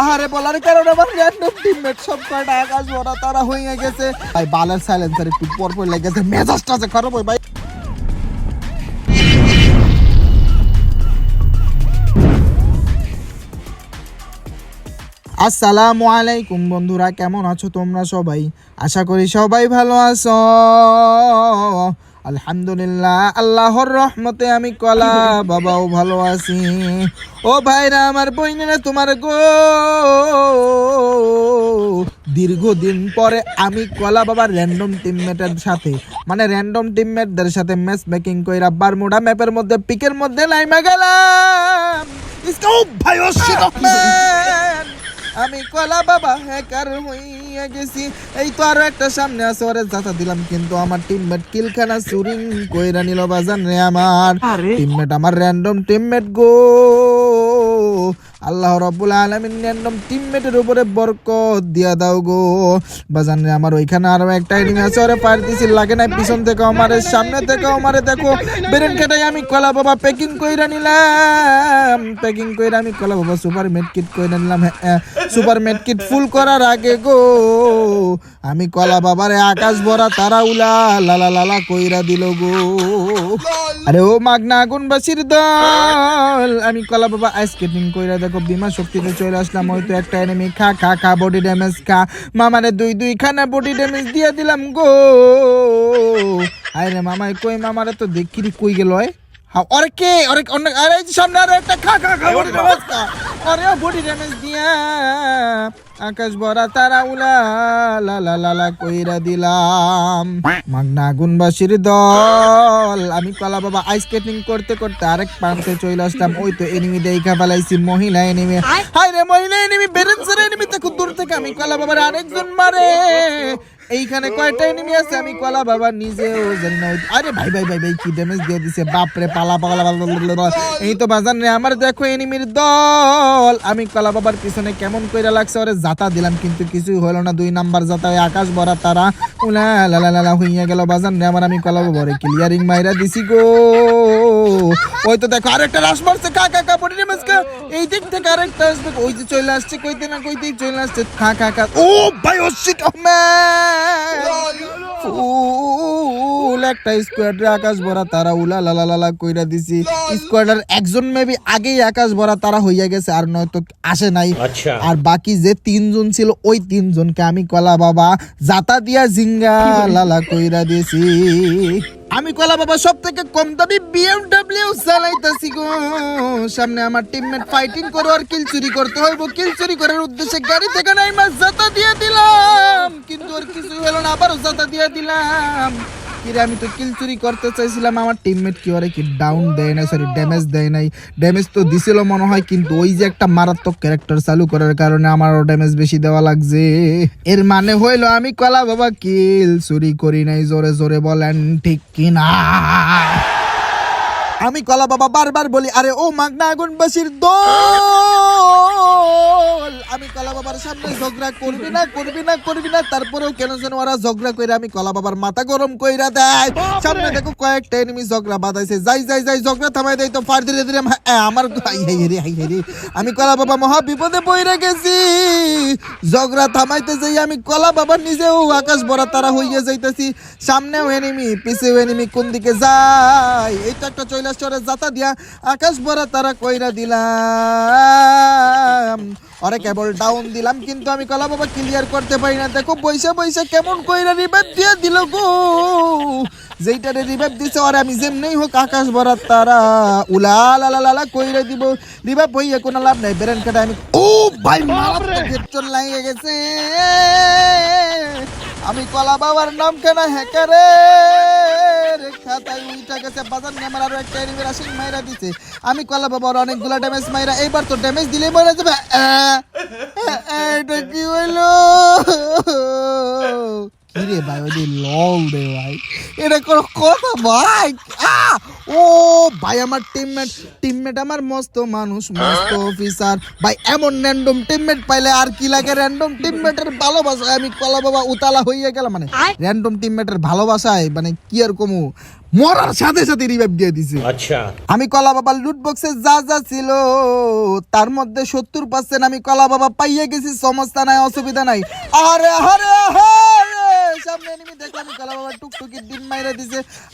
আহারে বলার কারণে আমার র্যান্ডম টিমমেট সব কয়টা আকাশ তারা হয়ে গেছে। ভাই সাইলেন্সার একটু পর পর মেজাজটা খারাপ ভাই। আসসালামু আলাইকুম বন্ধুরা, কেমন আছো তোমরা সবাই? আশা করি সবাই ভালো আছো। আলহামদুলিল্লাহ, আল্লাহর রহমতে আমি কলা বাবাও ভালো আছি। ও ভাইরা, আমার বইনেরা, তোমার গো, দীর্ঘদিন পরে আমি কলা বাবার র্যান্ডম টিমমেটের সাথে মানে র্যান্ডম টিমমেটদের সাথে ম্যাচ মেকিং কইরা বারমুডা ম্যাপের মধ্যে, পিকের মধ্যে লাইমা গেলাম। ইসকো ভাই শিট আমি কলা বাবা হ্যাকার হইয়া গেছি। এই তো আরও একটা সামনে আছে ওরে যাতা দিলাম কিন্তু আমার টিমমেট কিলখানা চুরিং কইরা নিল বাজান রে আমার। টিমমেট আমার র্যান্ডম টিমমেট গো। আল্লাহ রাব্বুল আলামিন র্যান্ডম টিমমেটের উপরে বরকত দিয়া দাও গো। বাজান আমার ওইখানে আরও একটা এনিমি আছে, ওরে পার দিছি লাগে না পিছন থেকে আমারে, সামনে থেকে আমারে, দেখো, বেরেন কেটাই আমি কলা বাবা প্যাকিং কইরা নিলাম। প্যাকিং কইরা আমি কলা বাবা সুপার মেড কিট কইরা নিলাম সুপার মেড কিট ফুল করার আগে গো। আমি কলা বাবারে আকাশ ভরা তারা উলা লালা লালা কইরা দিল গো। আরে ও মাগনা আগুন বাসির দল, আমি কলা বাবা আইস স্কেটিং কইরা বিমা শক্তিতে চলে আসলাম। হয়তো একটা এনিমি খা খা খা বডি ড্যামেজ খা। মামারে দুই দুই খানা বডি ড্যামেজ দিয়ে দিলাম গো। আরে মামাই, কই মামারে তো দেখি কই গেল হ্যাঁ ওরে কে? ওরে অনেক আরে এই সামনে আরে একটা খা খা খা বডি ড্যামেজ খা। আরে বডি ড্যামেজ দিয়া। আকাশ ভরা তারা উলা লা লা লা লা কইরা দিলাম। মাগনা গুনবাসীর দল। আমি কলা বাবা আইস স্কেটিং করতে করতে আরেক প্রান্তে চলে আসলাম। ওই তো এনিমি দেখা পালাইছি মহিলা এনিমি হাই রে মহিলা এনিমি বেরেন্সার এনিমি দেখো দূর থেকে আমি কলা বাবার আরেকজন মারে। এইখানে কয়টা এনিমি আছে? আমি কলা বাবা নিজেও জানি না। আরে ভাই ভাই ভাই ভাই, কি ড্যামেজ দিয়ে দিছে? বাপ রে পালা পালা। এই তো বাজান রে, আমার দেখো এনিমির দল। আমি কলা বাবার পিছনে কেমন কইরা লাগছে? ওরে জাতা দিলাম, কিন্তু কিছুই হলো না। দুই নাম্বার জাতা আকাশ ভরা তারা। উলা লা লা হইয়া গেল বাজান রে, আমার আমি কলা বাবারে ক্লিয়ারিং মাইরা দিছি গো। ওই তো দেখো আরেকটা রাশ মারছে কা কা কা পড়ে নেমেছ কা এই দিক থেকে আরেকটা আসবে ওই যে চলে আসছে কইতে না কইতেই চলে আসছে খা খা খা। ও ভাই ও শিট ও ফুল একটা স্কোয়াডে আকাশ ভরা তারা উলা লা লা লা কইরা দিছি। স্কোয়াডার একজন মেবি আগেই আকাশ ভরা তারা হইয়া গেছে আর নয়তো আসে নাই। আচ্ছা। আর বাকি যে তিনজন ছিল ওই তিনজনকে আমি কলা বাবা জাতা দিয়া জিঙ্গা লালা কইরা দিয়েছি আমি কলা বাবা সব থেকে কম দামি বিএমডব্লিউ চালাইতাছি গো। সামনে আমার টিমমেট ফাইটিং করো আর কিল চুরি করতে হইব। কিল চুরি করার উদ্দেশ্যে গাড়ি থেকে নাই মাছ জাতা দিয়ে দিলাম। কিন্তু আর কিছু হলো না, আবারও জাতা দিয়ে দিলাম। কিরে, আমি তো কিল চুরি করতে চাইছিলাম। আমার টিমমেট কি ওরে কি ডাউন দেয় নাই সরি ড্যামেজ দেয় নাই। ড্যামেজ তো দিছিল মনে হয়, কিন্তু ওই যে একটা মারাত্মক ক্যারেক্টার চালু করার কারণে আমারও ড্যামেজ বেশি দেওয়া লাগছে। এর মানে হইল, আমি কলা বাবা কিল চুরি করি নাই, জোরে জোরে বলেন, ঠিক কিনা? আমি কলা বাবা বারবার বলি, আরে ও মাগনা আগুন বাসির দল আমি কলা বাবার সামনে ঝগড়া করবি না করবি না করবি না। তারপরেও কেন যেন ওরা ঝগড়া কইরা আমি কলা বাবার মাথা গরম কইরা দেয়। সামনে দেখো কয়েকটা এনিমি ঝগড়া বাঁধাইছে। যাই যাই যাই ঝগড়া থামাই দেয় তো ফার ধীরে ধীরে আমার রে আমি কলা বাবা মহা বিপদে পড়ে গেছি। ঝগড়া থামাইতে যাই আমি কলা বাবা নিজেও আকাশ ভরা তারা হইয়া যাইতেছি। সামনেও এনিমি পিছেও এনিমি কোন দিকে যায়? এই তো একটা চৈলাসরে জাতা দিয়া আকাশ ভরা তারা কইরা দিলাম আরে কেবল ডাউন দিলাম কিন্তু আমি কলা বাবা ক্লিয়ার করতে পারি না। দেখো পয়সা পয়সা কেমন কইরা রিভাইভ দিয়ে দিল গো। যেইটারে রিভাইভ দিছে আর আমি যেমনেই হোক আকাশ ভরা তারা। উলা লা লা কইরা দিব। রিভাইভ হইয়া কোনো লাভ নাই। বেরেন কাটা আমি ও ভাই মারাত্মক হেডশট লাগিয়ে গেছে। আমি কলা বাবার নাম কেন হ্যাকারে। একটা মাইরা আমি কলা বাবার অনেকগুলো ড্যামেজ মাইরা, এইবার তো ড্যামেজ দিলে মরে যাবে। এটা কি হইল? কিরে ভাই ওই লং ভাই এটা কোনো কথা ভাই ও ভাই আমার টিমমেট টিমমেট আমার মস্ত মানুষ মস্ত অফিসার ভাই এমন র্যান্ডম টিমমেট পাইলে আর কি লাগে? র্যান্ডম টিমমেটের আমি কলা বাবা উতালা হইয়া গেলাম মানে র্যান্ডম টিমমেটের ভালোবাসায় মানে কি আর কমু? মরার সাথে সাথে রিভাইভ দিয়ে দিছে। আচ্ছা। আমি কলা বাবার লুট বক্সে যা যা ছিল তার মধ্যে সত্তর পার্সেন্ট আমি কলা বাবা পাইয়ে গেছি সমস্যা নাই অসুবিধা নাই। আরে আরে আরে! দেখলাম ডিম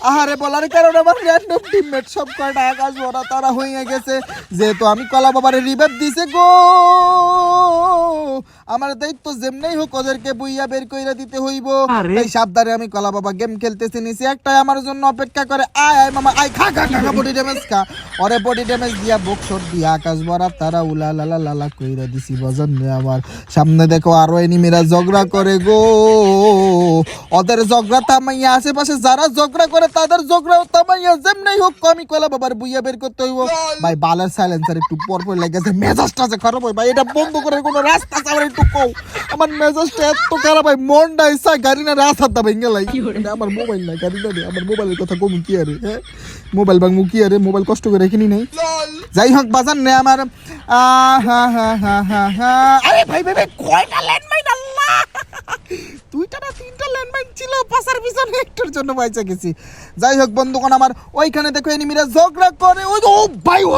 আহারে বলার কারণে আমার র্যান্ডম টিমমেট সব কয়টা আকাশ ভরা তারা হয়ে গেছে। যেহেতু আমি কলা বাবার রিভাইভ দিছে গো। আমার দায়িত্ব যেমনি হোক ওদেরকে বুইয়া বের কইরা দিতে হইব। তাই সাবধানে আমি কলা বাবা গেম খেলতেছি নিছি একটাই আমার জন্য অপেক্ষা করে। আয় আয় মামা আয় খা খা খা বডি ড্যামেজ খা। ওরে বডি ড্যামেজ দিয়া বক্সর দিয়া আকাশ ভরা তারা উলা লালা লালা কইরা দিছি বজন রে আমার। সামনে দেখো আরও এনিমিরা ঝগড়া করে গো। ওদের ঝগড়া থামাইয়া আশেপাশে যারা ঝগড়া করে তাদের ঝগড়া থামাইয়া যেমনি হোক আমি কলা বাবার বুইয়া বের করতে হইব। ভাই বালের সাইলেন্সার একটু পর পর লেগেছে মেজাজটা যে খারাপ হয় ভাই এটা বন্ধ করে কোনো রাস্তা আমার একটু কও। আমার মেজাজটা এত খারাপ হয় মনটা ইচ্ছা গাড়ি না রাস্তা ভেঙে লাই। এটা আমার মোবাইল না গাড়ি না আমার মোবাইলের কথা কমু কি আরে হ্যাঁ? মোবাইল বাংমু কি আরে মোবাইল কষ্ট করে রেখিনি নাই। যাই হোক বাজার নে আমার আহ, হা হা হা হা হা। আরে ভাই ভাই কয়টা আল্লাহ দুইটা না তিনটা ল্যান্ডমাইন ছিল পাশার পিছনে একটার জন্য বাইচা গেছি। যাই হোক বন্ধুগণ আমার ওইখানে দেখো এনিমিরা ঝগড়া করে ওই ও ভাই ও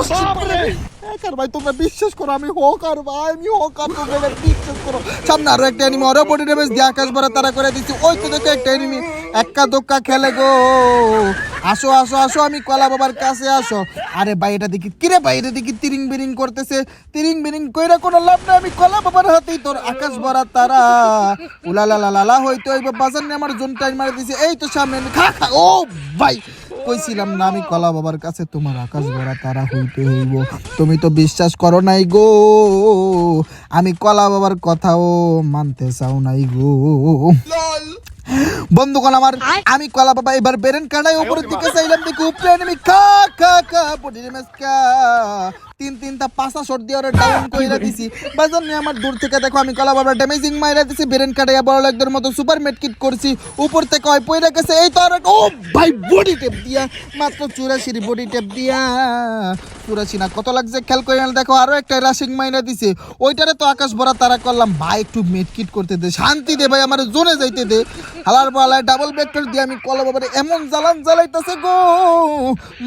হ্যাকার ভাই তোমরা বিশ্বাস করো আমি হকার ভাই আমি হকার তোমরা বিশ্বাস করো। সামনে আরও একটা এনিমি ওরা বডি ড্যামেজ দিয়ে আকাশ ভরা তারা করে দিচ্ছি। ওই তো দেখো একটা এনিমি এক্কা দোক্কা খেলে গো। আসো আসো আসো, আমি কলা বাবার কাছে আসো। আরে এটা দেখি, কিরে এটা দেখি তিরিং বিরিং করতেছে। তিরিং বিরিং কইরা কোনো লাভ নাই, আমি কলা বাবার হাতেই তোর আকাশ ভরা তারা। উলালা লালা হইতো ওই বাজার নিয়ে আমার জোন টাইম মারি দিছে। এই তো সামনে খা খা, ও ভাই, কইছিলাম না, আমি কলা বাবার কাছে তোমার আকাশ ভরা তারা হইতে হইব। তুমি তো বিশ্বাস করো নাই গো। আমি কলা বাবার কথাও মানতে চাও নাই গো। বন্ধুগণ আমার আমি কলা বাবা এবার বেরেন কাটাই উপরের দিকে চাইলাম দেখি উপরে আমি কা কা কা বডি কা তিন তিনটা পাঁচা শট দিয়ে ওরা ডাউন কইরা দিছি। বাজার নিয়ে আমার দূর থেকে দেখো আমি কলা বাবা ড্যামেজিং মাইরা দিছি বেরেন কাটাইয়া বড় লোকদের মতো সুপার মেট কিট করছি। উপর থেকে হয় পয়রা গেছে এই তো আর ও ভাই বডি টেপ দিয়া। মাত্র চুরাশির বডি টেপ দিয়া। চুরাশি না কত লাগছে খেয়াল করে দেখো আরও একটা রাশিং মাইরা দিছে। ওইটারে তো আকাশ ভরা তারা করলাম। ভাই একটু মেট কিট করতে দে শান্তি দে ভাই আমার জোনে যাইতে দে। হালার বালায় ডাবল ভেক্টর দিয়ে আমি কলা বাবার এমন জ্বালান জ্বালাইতেছে গো।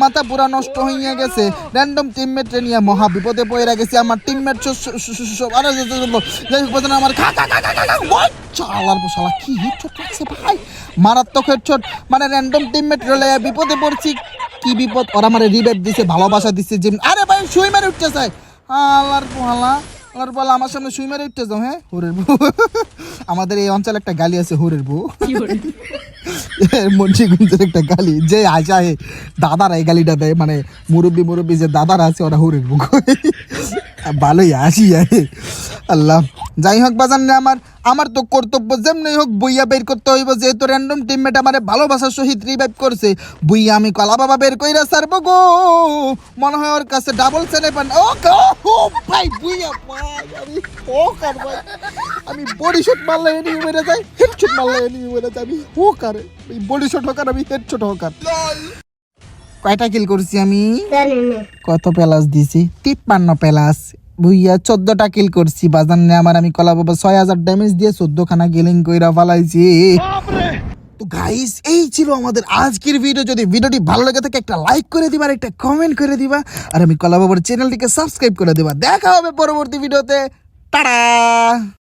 মাথা পুরা নষ্ট হইয়া গেছে। র্যান্ডম টিমমেট নিয়ে মহা বিপদে পড়ে গেছি, আমার টিমমেট আরে যাই হোক আমার খা খা খা খা খা চালার কি হেডশট লাগছে ভাই? মারাত্মক হেডশট মানে র্যান্ডম টিমমেট রলে বিপদে পড়ছি, কি বিপদ? ওরা আমার রিবেট দিছে, ভালোবাসা দিছে যে আরে ভাই আল্লাহর পোহালা আল্লাহর বলা আমার সামনে সুই মেরে উঠতে যাও হ্যাঁ? হোরের বউ। আমাদের এই অঞ্চলে একটা গালি আছে হোরের বউ। মন্ত্রীগঞ্জের একটা গালি যে আসা হে দাদারা এই গালিটা দেয় মানে মুরব্বী মুরব্বী যে দাদারা আছে ওরা হুরের বুক ভালোই আসি আরে। আল্লাহ। যাই হোক বাজান না আমার আমার তো কর্তব্য যেমনি হোক বইয়া বের করতে হইব, যেহেতু র্যান্ডম টিমমেট আমার ভালোবাসার সহিত রিভাইভ করছে। বইয়া, আমি কলা বাবা বের কইরা সারবো গো। মনে হয় ওর কাছে ডাবল সেনে পান। ও ও ভাই, বুইয়া আমি ও কার ভাই। আমি বডি শট মারলে এনিমি মেরে যায় হেড শট মারলে এনিমি মেরে আমি ও কার বডি শট হোকার, আমি হেড শট হোকার কয়টা কিল করছি আমি? কত প্যালাস দিছি? তিপ্পান্ন প্যালাস বুইয়া চোদ্দটা কিল করছি বাজার নে আমার আমি কলা বাবা ছয় হাজার ড্যামেজ দিয়ে চোদ্দ খানা গেলিং কইরা ফালাইছি। তো গাইস এই ছিল আমাদের আজকের ভিডিও যদি ভিডিওটি ভালো লেগে থাকে একটা লাইক করে দিবা আর একটা কমেন্ট করে দিবা। আর আমি কলা বাবার চ্যানেলটিকে সাবস্ক্রাইব করে দিবা। দেখা হবে পরবর্তী ভিডিওতে টাটা!